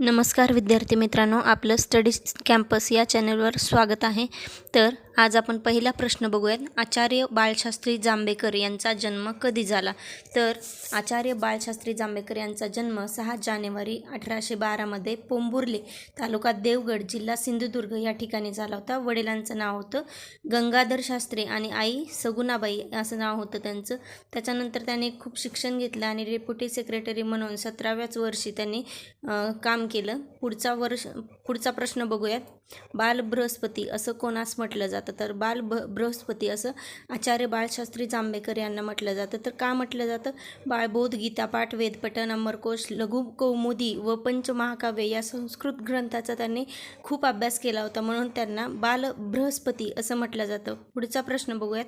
नमस्कार विद्यार्थी मित्रांनो आपलं स्टडी कॅम्पस या चॅनलवर स्वागत आहे. तर आज आपण पहिला प्रश्न बघूयात. आचार्य बाळशास्त्री जांभेकर यांचा जन्म कधी झाला? तर आचार्य बाळशास्त्री जांभेकर यांचा जन्म सहा जानेवारी अठराशे बारामध्ये पोंबुर्ले तालुका देवगड जिल्हा सिंधुदुर्ग या ठिकाणी झाला होता. वडिलांचं नाव होतं गंगाधर शास्त्री आणि आई सगुणाबाई असं नाव होतं त्यांचं. त्याच्यानंतर त्यांनी खूप शिक्षण घेतलं आणि डेप्युटी सेक्रेटरी म्हणून सतराव्याच वर्षी त्यांनी काम केलं. पुढचा वर्ष पुढचा प्रश्न बघूयात. बाल बृहस्पती असं कोणास म्हटलं जातं? तर बाल ब बृहस्पती असं आचार्य बाळशास्त्री जांभेकर यांना म्हटलं जातं. तर का म्हटलं जातं? बाळबोध गीतापाठ वेदपठण अमरकोश लघु कौमुदी व पंचमहाकाव्य या संस्कृत ग्रंथाचा त्यांनी खूप अभ्यास केला होता. म्हणून त्यांना बाल बृहस्पती असं म्हटलं जातं. पुढचा प्रश्न बघूयात.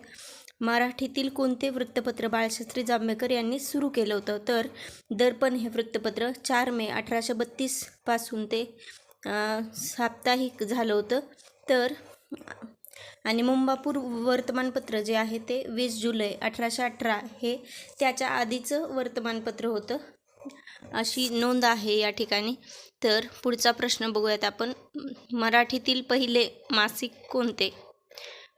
मराठीतील कोणते वृत्तपत्र बाळशास्त्री जांभेकर यांनी सुरू केलं होतं? तर दर्पण हे वृत्तपत्र चार मे अठराशे बत्तीसपासून ते साप्ताहिक झालं होतं. तर आणि मुंबापूर वर्तमानपत्र जे आहे ते वीस जुलै अठराशे अठरा हे त्याच्या आधीचं वर्तमानपत्र होतं. अशी नोंद आहे या ठिकाणी. तर पुढचा प्रश्न बघूयात आपण. मराठीतील पहिले मासिक कोणते?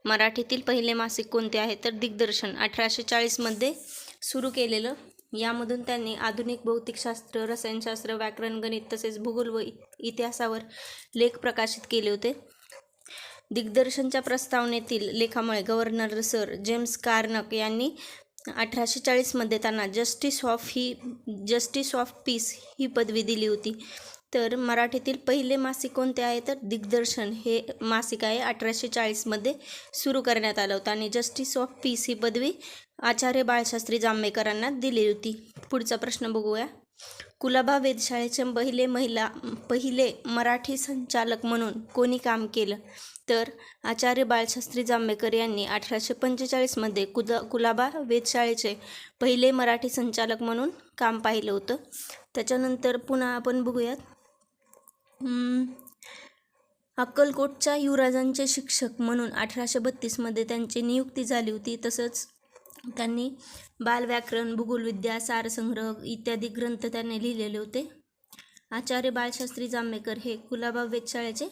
मराठीतील पहिले मासिक कोणते आहे? तर दिग्दर्शन अठराशे चाळीसमध्ये सुरू केलेलं. यामधून त्यांनी आधुनिक भौतिकशास्त्र रसायनशास्त्र व्याकरण गणित तसेच भूगोल व इ- इतिहासावर लेख प्रकाशित केले होते. दिग्दर्शनच्या प्रस्तावनेतील लेखामुळे गव्हर्नर सर जेम्स कार्नक यांनी अठराशे चाळीसमध्ये त्यांना जस्टिस ऑफ ही जस्टिस ऑफ पीस ही पदवी दिली होती. तर मराठीतील पहिले मासिक कोणते आहे? तर दिग्दर्शन हे मासिक आहे. अठराशे चाळीसमध्ये सुरू करण्यात आलं होतं आणि जस्टिस ऑफ पीस ही पदवी आचार्य बाळशास्त्री जांभेकरांना दिली होती. पुढचा प्रश्न बघूया. कुलाबा वेधशाळेचे पहिले महिला पहिले मराठी संचालक म्हणून कोणी काम केलं? तर आचार्य बाळशास्त्री जांभेकर यांनी अठराशे पंचेचाळीसमध्ये कुदा कुलाबा वेधशाळेचे पहिले मराठी संचालक म्हणून काम पाहिलं होतं. त्याच्यानंतर पुन्हा आपण बघूयात. अक्कलकोटच्या युवराजांचे शिक्षक म्हणून अठराशे बत्तीसमध्ये त्यांची नियुक्ती झाली होती. तसंच त्यांनी बालव्याकरण भूगोलविद्या सारसंग्रह इत्यादी ग्रंथ त्यांनी लिहिलेले होते. आचार्य बाळशास्त्री जांभेकर हे कुलाबा वेधशाळेचे